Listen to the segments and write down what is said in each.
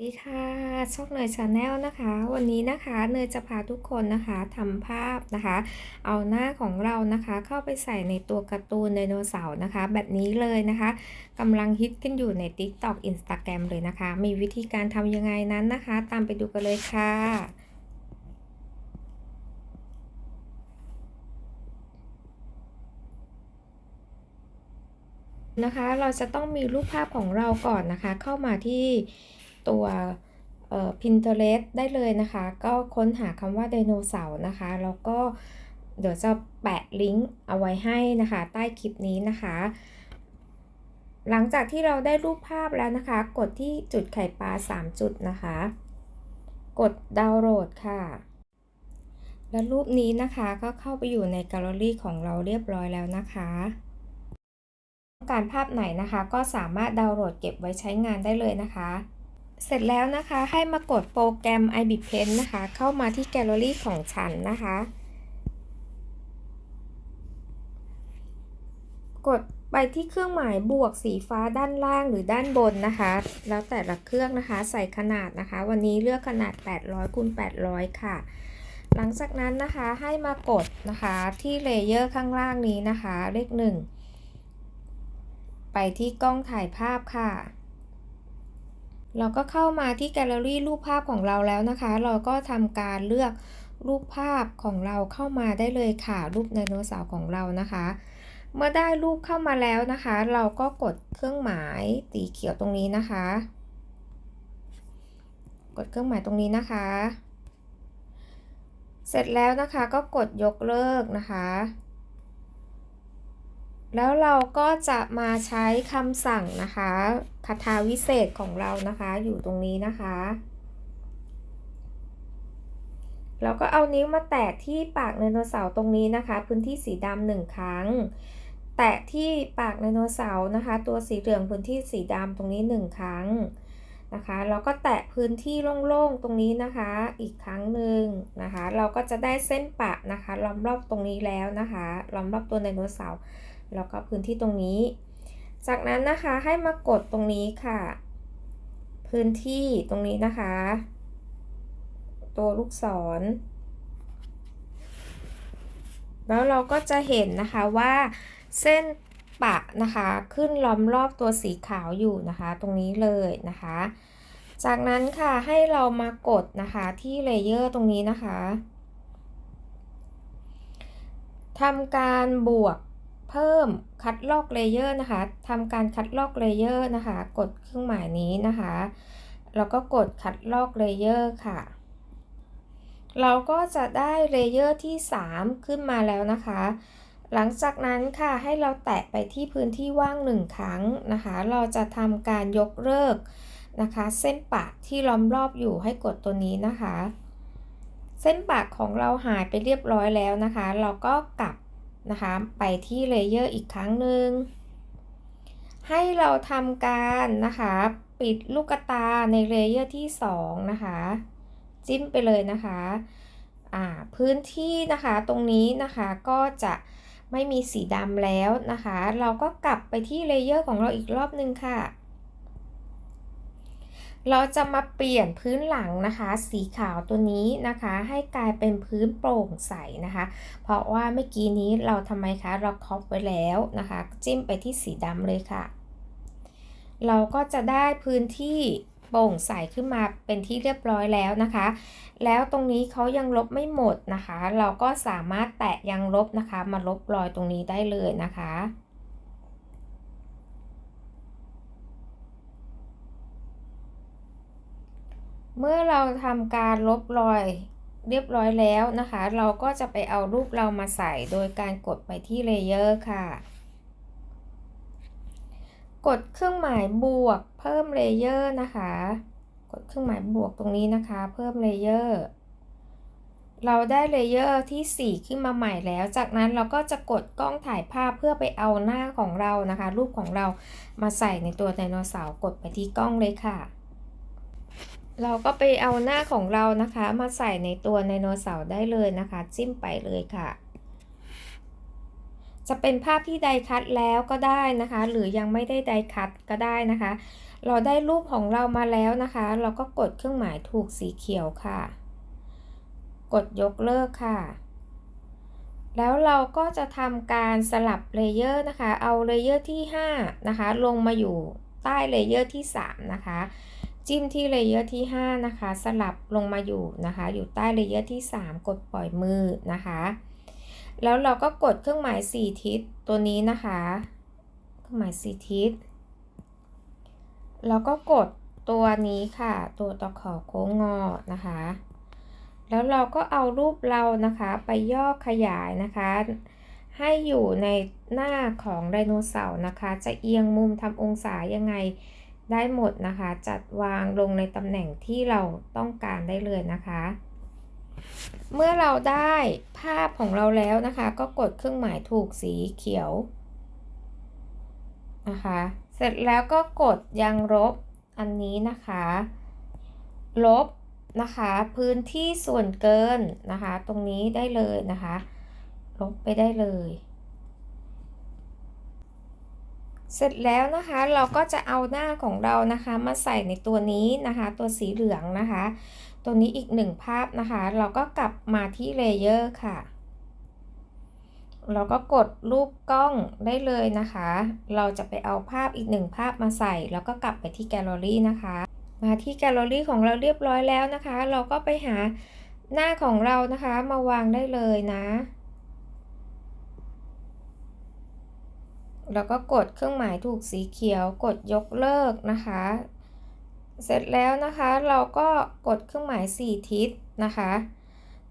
สวัสดีค่ะช่องเนยชาแนลนะคะ วันนี้นะคะเนยจะพาทุกคนนะคะทำภาพนะคะ เอาหน้าของเรานะคะเข้าไปใส่ในตัวการ์ตูนไดโนเสาร์นะคะ แบบนี้เลยนะคะกำลังฮิตกันอยู่ใน TikTok Instagram เลยนะคะ มีวิธีการทำยังไงนั้นนะคะ ตามไปดูกันเลยค่ะนะคะ เราจะต้องมีรูปภาพของเราก่อนนะคะ เข้ามาที่ ตัว Pinterest ได้เลยนะคะ ก็ค้นหาคำว่าไดโนเสาร์นะคะ แล้วก็เดี๋ยวจะแปะลิงก์เอาไว้ให้นะคะ ใต้คลิปนี้นะคะ หลังจากที่เราได้รูปภาพแล้วนะคะ กดที่จุดไข่ปลา 3 จุดนะคะ กดดาวน์โหลดค่ะ และรูปนี้นะคะก็เข้าไปอยู่ในแกลเลอรี่ของเราเรียบร้อยแล้วนะคะต้องการภาพไหนนะคะ ก็สามารถดาวน์โหลดเก็บไว้ใช้งานได้เลยนะคะ เสร็จแล้วนะคะให้มากดโปรแกรม i b p e n นะคะ เข้ามาที่แกลเลอรี่ของฉันนะคะ กดไปที่เครื่องหมายบวกสีฟ้าด้านล่างหรือด้านบนนะคะ แล้วแต่ละเครื่องนะคะใส่ขนาดนะคะ วันนี้เลือกขนาด 800คูณ800 ค่ะ หลังจากนั้นนะคะให้มากดนะคะที่เลเยอร์ข้างล่างนี้นะคะ เลข 1 ไปที่กล้องถ่ายภาพค่ะ เราก็เข้ามาที่แกลเลอรี่รูปภาพของเราแล้วนะคะ เราก็ทำการเลือกรูปภาพของเราเข้ามาได้เลยค่ะ รูปไดโนเสาร์ของเรานะคะ เมื่อได้รูปเข้ามาแล้วนะคะ เราก็กดเครื่องหมายสีเขียวตรงนี้นะคะ กดเครื่องหมายตรงนี้นะคะ เสร็จแล้วนะคะก็กดยกเลิกนะคะ แล้วเราก็จะมาใช้คำสั่งนะคะคาถาวิเศษของเรานะคะอยู่ตรงนี้นะคะ เราก็เอานิ้วมาแตะที่ปากไดโนเสาร์ตรงนี้นะคะ พื้นที่สีดำหนึ่งครั้ง แตะที่ปากไดโนเสาร์นะคะ ตัวสีเหลืองพื้นที่สีดำตรงนี้หนึ่งครั้งนะคะแล้วก็แตะพื้นที่โล่งๆตรงนี้นะคะ อีกครั้งหนึ่งนะคะ เราก็จะได้เส้นปะนะคะล้อมรอบตรงนี้แล้วนะคะล้อมรอบตัวไดโนเสาร์ แล้วก็พื้นที่ตรงนี้ จากนั้นนะคะให้มากดตรงนี้ค่ะ พื้นที่ตรงนี้นะคะ ตัวลูกศร แล้วเราก็จะเห็นนะคะว่าเส้นปะนะคะขึ้นล้อมรอบตัวสีขาวอยู่นะคะ ตรงนี้เลยนะคะ จากนั้นค่ะให้เรามากดนะคะที่เลเยอร์ตรงนี้นะคะทำการบวก เพิ่มคัดลอกเลเยอร์นะคะทำการคัดลอกเลเยอร์นะคะ กดเครื่องหมายนี้นะคะ แล้วก็กดคัดลอกเลเยอร์ค่ะ เราก็จะได้เลเยอร์ที่ 3 ขึ้นมาแล้วนะคะ หลังจากนั้นค่ะให้เราแตะไปที่พื้นที่ว่างหนึ่งครั้งนะคะ เราจะทำการยกเลิกนะคะ เส้นปะที่ล้อมรอบอยู่ให้กดตัวนี้นะคะ เส้นปะของเราหายไปเรียบร้อยแล้วนะคะ เราก็กลับ นะคะ ไปที่เลเยอร์อีกครั้งหนึ่ง ให้เราทำการนะคะ ปิดลูกตาในเลเยอร์ที่ 2 นะคะ จิ้มไปเลยนะคะอ่าพื้นที่นะคะตรงนี้นะคะก็จะไม่มีสีดำแล้วนะคะ เราก็กลับไปที่เลเยอร์ของเราอีกรอบนึงค่ะ เราจะมาเปลี่ยนพื้นหลังนะคะ สีขาวตัวนี้นะคะ ให้กลายเป็นพื้นโปร่งใสนะคะ เพราะว่าเมื่อกี้นี้เราทำไมคะเราครอบไว้แล้วนะคะ จิ้มไปที่สีดำเลยค่ะ เราก็จะได้พื้นที่โปร่งใสขึ้นมาเป็นที่เรียบร้อยแล้วนะคะ แล้วตรงนี้เขายังลบไม่หมดนะคะ เราก็สามารถแตะยังลบนะคะ มาลบรอยตรงนี้ได้เลยนะคะ เมื่อเราทำการลบรอยเรียบร้อยแล้วนะคะ เราก็จะไปเอารูปเรามาใส่โดยการกดไปที่เลเยอร์ค่ะ กดเครื่องหมายบวกเพิ่มเลเยอร์นะคะ กดเครื่องหมายบวกตรงนี้นะคะ เพิ่มเลเยอร์เราได้เลเยอร์ที่ 4 ขึ้นมาใหม่แล้ว จากนั้นเราก็จะกดกล้องถ่ายภาพเพื่อไปเอาหน้าของเรานะคะ รูปของเรามาใส่ในตัวไดโนเสาร์กดไปที่กล้องเลยค่ะ เราก็ไปเอาหน้าของเรานะคะ มาใส่ในตัวไดโนเสาร์ได้เลยนะคะ จิ้มไปเลยค่ะ จะเป็นภาพที่ไดคัดแล้วก็ได้นะคะ หรือยังไม่ได้ไดคัดก็ได้นะคะ เราได้รูปของเรามาแล้วนะคะ เราก็กดเครื่องหมายถูกสีเขียวค่ะ กดยกเลิกค่ะ แล้วเราก็จะทำการสลับเลเยอร์นะคะ เอาเลเยอร์ที่ 5 นะคะ ลงมาอยู่ใต้เลเยอร์ที่ 3 นะคะ จิ้มที่เลเยอร์ที่ 5 นะคะ สลับลงมาอยู่นะคะ อยู่ใต้เลเยอร์ที่ 3 กดปล่อยมือนะคะ แล้วเราก็กดเครื่องหมาย 4 ทิศตัวนี้นะคะ เครื่องหมาย 4 ทิศ แล้วก็กดตัวนี้ค่ะ ตัวตะขอโค้งงอนะคะ แล้วเราก็เอารูปเรานะคะไปย่อขยายนะคะ ให้อยู่ในหน้าของไดโนเสาร์นะคะ จะเอียงมุมทำองศายังไง ได้หมดนะคะ จัดวางลงในตำแหน่งที่เราต้องการได้เลยนะคะ เมื่อเราได้ภาพของเราแล้วนะคะ ก็กดเครื่องหมายถูกสีเขียวนะคะ เสร็จแล้วก็กดยังลบอันนี้นะคะ ลบนะคะพื้นที่ส่วนเกินนะคะ ตรงนี้ได้เลยนะคะ ลบไปได้เลย เสร็จแล้วนะคะเราก็จะเอาหน้าของเรานะคะมาใส่ในตัวนี้นะคะ ตัวสีเหลืองนะคะ ตัวนี้อีกหนึ่งภาพนะคะ เราก็กลับมาที่เลเยอร์ค่ะ เราก็กดรูปกล้องได้เลยนะคะ เราจะไปเอาภาพอีกหนึ่งภาพมาใส่ แล้วก็กลับไปที่แกลเลอรี่นะคะ มาที่แกลเลอรี่ของเราเรียบร้อยแล้วนะคะ เราก็ไปหาหน้าของเรานะคะมาวางได้เลยนะ แล้วก็กดเครื่องหมายถูกสีเขียว กดยกเลิกนะคะ เสร็จแล้วนะคะเราก็กดเครื่องหมาย 4 ทิศนะคะ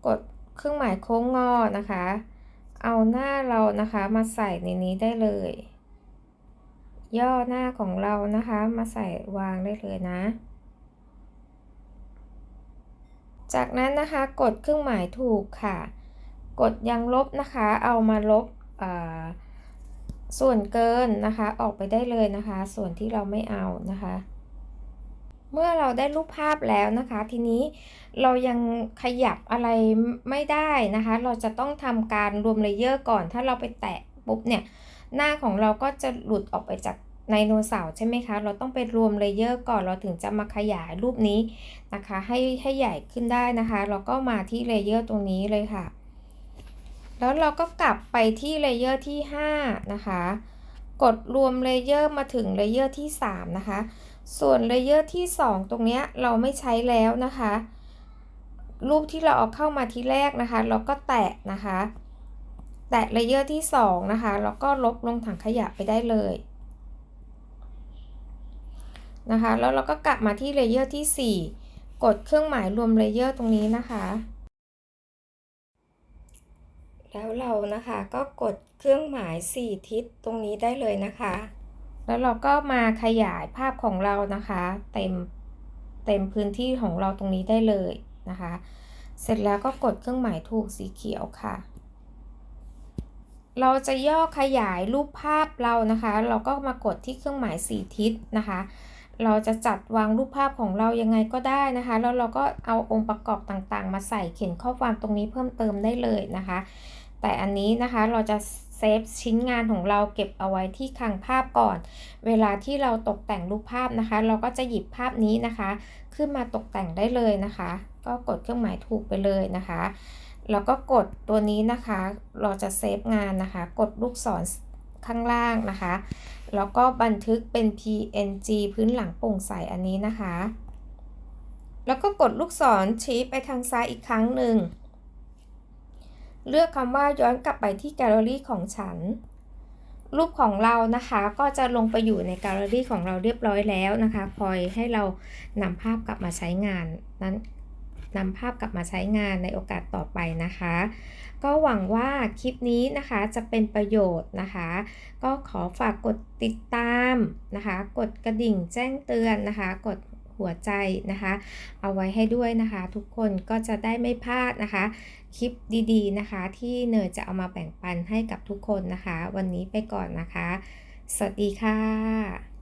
กดเครื่องหมายโค้งงอนะคะ เอาหน้าเรานะคะมาใส่ในนี้ได้เลย ย่อหน้าของเรานะคะมาใส่วางได้เลยนะ จากนั้นนะคะกดเครื่องหมายถูกค่ะ กดยังลบนะคะ เอามาลบอ่า ส่วนเกินนะคะออกไปได้เลยนะคะ ส่วนที่เราไม่เอานะคะ เมื่อเราได้รูปภาพแล้วนะคะ ทีนี้เรายังขยับอะไรไม่ได้นะคะ เราจะต้องทำการรวมเลเยอร์ก่อน ถ้าเราไปแตะปุ๊บเนี่ย หน้าของเราก็จะหลุดออกไปจากไดโนเสาร์ใช่ไหมคะ เราต้องไปรวมเลเยอร์ก่อน เราถึงจะมาขยายรูปนี้นะคะ ให้ให้ใหญ่ขึ้นได้นะคะ เราก็มาที่เลเยอร์ตรงนี้เลยค่ะ แล้วเราก็กลับไปที่เลเยอร์ที่ 5 นะคะ กดรวมเลเยอร์มาถึงเลเยอร์ที่ 3 นะคะ ส่วนเลเยอร์ที่ 2 ตรงนี้เราไม่ใช้แล้วนะคะ รูปที่เราเอาเข้ามาที่แรกนะคะ เราก็แตะนะคะ แตะเลเยอร์ที่ 2 นะคะ แล้วก็ลบลงถังขยะไปได้เลยนะคะ แล้วเราก็กลับมาที่เลเยอร์ที่ 4 กดเครื่องหมายรวมเลเยอร์ตรงนี้นะคะ แล้วเรานะคะก็กดเครื่องหมาย 4 ทิศตรงนี้ได้เลยนะคะ แล้วเราก็มาขยายภาพของเรานะคะ เต็มเต็มพื้นที่ของเราตรงนี้ได้เลยนะคะ เสร็จแล้วก็กดเครื่องหมายถูกสีเขียวค่ะ เราจะย่อขยายรูปภาพเรานะคะ เราก็มากดที่เครื่องหมาย 4 ทิศนะคะเราจะจัดวางรูปภาพของเรายังไงก็ได้นะคะ แล้วเราก็เอาองค์ประกอบต่างๆ มาใส่เขียนข้อความตรงนี้เพิ่มเติมได้เลยนะคะ แต่อันนี้นะคะเราจะเซฟชิ้นงานของเราเก็บเอาไว้ที่คลังภาพก่อน เวลาที่เราตกแต่งรูปภาพนะคะ เราก็จะหยิบภาพนี้นะคะ ขึ้นมาตกแต่งได้เลยนะคะ ก็กดเครื่องหมายถูกไปเลยนะคะแล้วก็กดตัวนี้นะคะ เราจะเซฟงานนะคะ กดลูกศรข้างล่างนะคะ แล้วก็บันทึกเป็น PNG พื้นหลังโปร่งใสอันนี้นะคะ แล้วก็กดลูกศรชี้ไปทางซ้ายอีกครั้งหนึ่ง เลือกคำว่าย้อนกลับไปที่แกลเลอรี่ของฉัน รูปของเรานะคะก็จะลงไปอยู่ในแกลเลอรี่ของเราเรียบร้อยแล้วนะคะ คอยให้เรานำภาพกลับมาใช้งานนั้นนำภาพกลับมาใช้งานในโอกาสต่อไปนะคะ ก็หวังว่าคลิปนี้นะคะจะเป็นประโยชน์นะคะ ก็ขอฝากกดติดตามนะคะ กดกระดิ่งแจ้งเตือนนะคะ กด หัวใจนะคะ เอาไว้ให้ด้วยนะคะ ทุกคนก็จะได้ไม่พลาดนะคะ คลิปดีๆนะคะ ที่เนยจะเอามาแบ่งปันให้กับทุกคนนะคะ วันนี้ไปก่อนนะคะ สวัสดีค่ะ